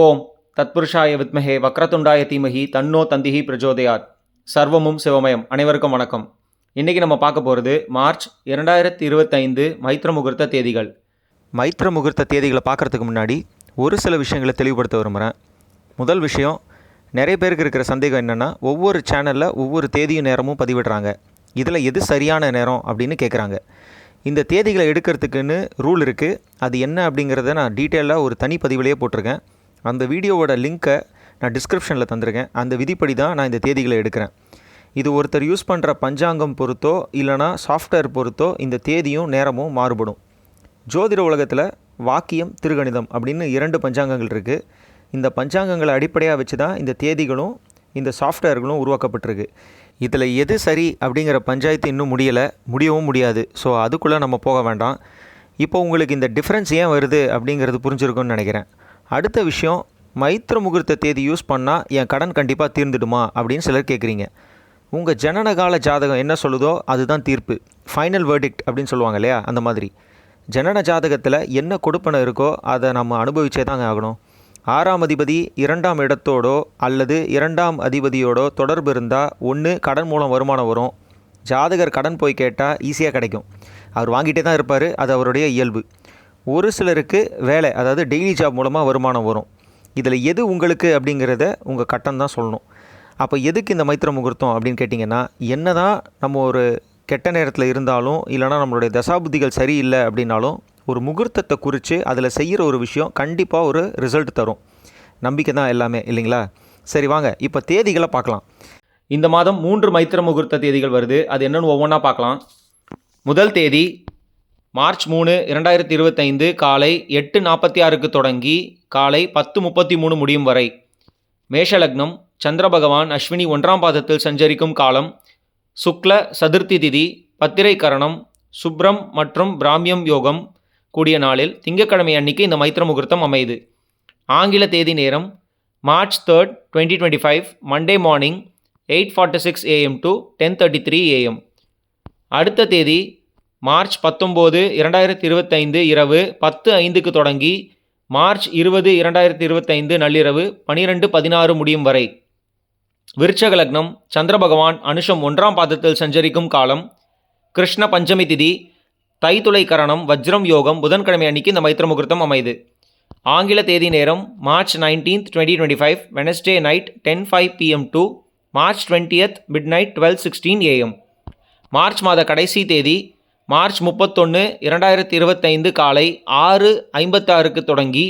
ஓம் தத்புருஷாய வித்மஹே வக்ரதுண்டாய தீமகி தன்னோ தந்திஹி பிரஜோதயாத். சர்வமும் சிவமயம். அனைவருக்கும் வணக்கம். இன்றைக்கி நம்ம பார்க்க போகிறது மார்ச் இரண்டாயிரத்தி இருபத்தைந்து மைத்ர முகூர்த்த தேதிகள். மைத்ர முகூர்த்த தேதிகளை பார்க்குறதுக்கு முன்னாடி ஒரு சில விஷயங்களை தெளிவுபடுத்த விரும்புகிறேன் முதல் விஷயம் நிறைய பேருக்கு இருக்கிற சந்தேகம் என்னென்னா ஒவ்வொரு சேனலில் ஒவ்வொரு தேதியும் நேரமும் பதிவிடுறாங்க. இதில் எது சரியான நேரம் அப்படின்னு கேட்குறாங்க இந்த தேதிகளை எடுக்கிறதுக்குன்னு ரூல் இருக்குது அது என்ன அப்படிங்கிறத நான் டீட்டெயிலாக ஒரு தனி பதிவிலேயே போட்டிருக்கேன். அந்த வீடியோவோட லிங்க்கை நான் டிஸ்கிரிப்ஷனில் தந்திருக்கேன். அந்த விதிப்படி தான் நான் இந்த தேதிகளை எடுக்கிறேன். இது ஒருத்தர் யூஸ் பண்ணுற பஞ்சாங்கம் பொறுத்தோ இல்லைனா சாஃப்ட்வேர் பொறுத்தோ இந்த தேதியும் நேரமும் மாறுபடும். ஜோதிட உலகத்தில் வாக்கியம் திருகணிதம் அப்படின்னு இரண்டு பஞ்சாங்கங்கள் இருக்குது இந்த பஞ்சாங்கங்களை அடிப்படையாக வச்சு தான் இந்த தேதிகளும் இந்த சாஃப்ட்வேர்களும் உருவாக்கப்பட்டிருக்கு. இதில் எது சரி அப்படிங்கிற பஞ்சாயத்து இன்னும் முடியலை. முடியவும் முடியாது. ஸோ அதுக்குள்ளே நம்ம போக வேண்டாம். இப்போ உங்களுக்கு இந்த டிஃப்ரென்ஸ் ஏன் வருது அப்படிங்கிறது புரிஞ்சிருக்கும்னு நினைக்கிறேன். அடுத்த விஷயம் மைத்ர முகூர்த்த தேதி யூஸ் பண்ணால் என் கடன் கண்டிப்பாக தீர்ந்துடுமா அப்படின்னு சிலர் கேட்குறீங்க உங்கள் ஜனனகால ஜாதகம் என்ன சொல்லுதோ அதுதான் தீர்ப்பு. ஃபைனல் வேர்டிக்ட் அப்படின்னு சொல்லுவாங்க இல்லையா? அந்த மாதிரி. ஜனன ஜாதகத்தில் என்ன கொடுப்பனை இருக்கோ அதை நம்ம அனுபவிச்சே தாங்க ஆகணும். ஆறாம் அதிபதி இரண்டாம் இடத்தோடோ அல்லது இரண்டாம் அதிபதியோடோ தொடர்பு இருந்தால் ஒன்று கடன் மூலம் வருமானம் வரும். ஜாதகர் கடன் போய் கேட்டால் ஈஸியாக கிடைக்கும். அவர் வாங்கிட்டே தான் இருப்பார். அது அவருடைய இயல்பு. ஒரு சிலருக்கு வேலை அதாவது டெய்லி ஜாப் மூலமாக வருமானம் வரும். இதில் எது உங்களுக்கு அப்படிங்கிறத உங்கள் கட்டம் தான் சொல்லணும். அப்போ எதுக்கு இந்த மைத்திர முகூர்த்தம் அப்படின்னு கேட்டிங்கன்னா என்ன தான் நம்ம ஒரு கெட்ட நேரத்தில் இருந்தாலும் இல்லைனா நம்மளுடைய தசாபுத்திகள் சரியில்லை அப்படின்னாலும் ஒரு முகூர்த்தத்தை குறித்து அதில் செய்கிற ஒரு விஷயம் கண்டிப்பாக ஒரு ரிசல்ட் தரும். நம்பிக்கை தான் எல்லாமே இல்லைங்களா? சரி வாங்க. இப்போ தேதிகளை பார்க்கலாம். இந்த மாதம் மூன்று மைத்திர முகூர்த்த தேதிகள் வருது. அது என்னென்னு ஒவ்வொன்றா பார்க்கலாம். முதல் தேதி மார்ச் மூணு இரண்டாயிரத்தி இருபத்தைந்து காலை எட்டு நாற்பத்தி ஆறுக்கு தொடங்கி காலை பத்து முப்பத்தி மூணு முடியும் வரை. மேஷலக்னம் சந்திர பகவான் அஸ்வினி ஒன்றாம் பாதத்தில் சஞ்சரிக்கும் காலம் சுக்ல சதுர்த்தி திதி பத்திரை கரணம் சுப்ரம் மற்றும் பிராமியம் யோகம் கூடிய நாளில் திங்கட்கிழமை அன்னைக்கு இந்த மைத்திர முகூர்த்தம் அமையுது. ஆங்கில தேதி நேரம் March third twenty twenty five Monday morning eight forty six AM to ten thirty three AM அடுத்த தேதி மார்ச் பத்தொம்போது இரண்டாயிரத்தி இருபத்தைந்து இரவு பத்து ஐந்துக்கு தொடங்கி மார்ச் இருபது இரண்டாயிரத்தி இருபத்தைந்து நள்ளிரவு பனிரெண்டு பதினாறு முடியும் வரை. விருச்சக லக்னம் சந்திர பகவான் அனுஷம் ஒன்றாம் பாதத்தில் சஞ்சரிக்கும் காலம் கிருஷ்ண பஞ்சமி திதி தைத்துளை கரணம் வஜ்ரம் யோகம் புதன்கிழமை அன்னைக்கு இந்த மைத்திர முகூர்த்தம் அமைது. ஆங்கில தேதி நேரம் March nineteenth twenty twenty five Wednesday night ten five PM to March twentieth midnight twelve sixteen AM March மாத கடைசி தேதி மார்ச் முப்பத்தொன்று இரண்டாயிரத்தி இருபத்தைந்து காலை ஆறு ஐம்பத்தாறுக்கு தொடங்கி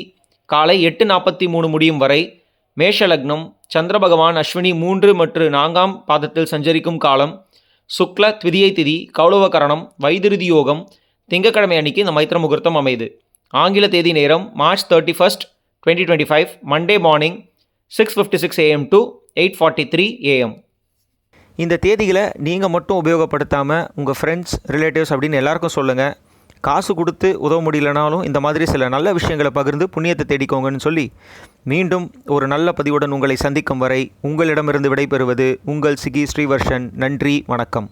காலை எட்டு நாற்பத்தி மூணு முடியும் வரை மேஷலக்னம் சந்திர பகவான் அஸ்வினி மூன்று மற்றும் நான்காம் பாதத்தில் சஞ்சரிக்கும் காலம் சுக்ல த்விதியை திதி கௌளவகரணம் வைதிருதி யோகம் திங்கக்கிழமை அன்னைக்கு இந்த மைத்திர முகூர்த்தம் அமையுது ஆங்கில தேதி நேரம் March thirty first twenty twenty five Monday morning six fifty six AM to eight forty three AM இந்த தேதிகளை நீங்கள் மட்டும் உபயோகப்படுத்தாமல் உங்கள் ஃப்ரெண்ட்ஸ் ரிலேட்டிவ்ஸ் அப்படின்னு எல்லாருக்கும் சொல்லுங்கள் காசு கொடுத்து உதவ முடியலனாலும் இந்த மாதிரி சில நல்ல விஷயங்களை பகிர்ந்து புண்ணியத்தை தேடிக்கோங்கன்னு சொல்லி மீண்டும் ஒரு நல்ல பதிவுடன் உங்களை சந்திக்கும் வரை உங்களிடமிருந்து விடைபெறுவது உங்கள் சிகி ஸ்ரீவர்ஷன். நன்றி வணக்கம்.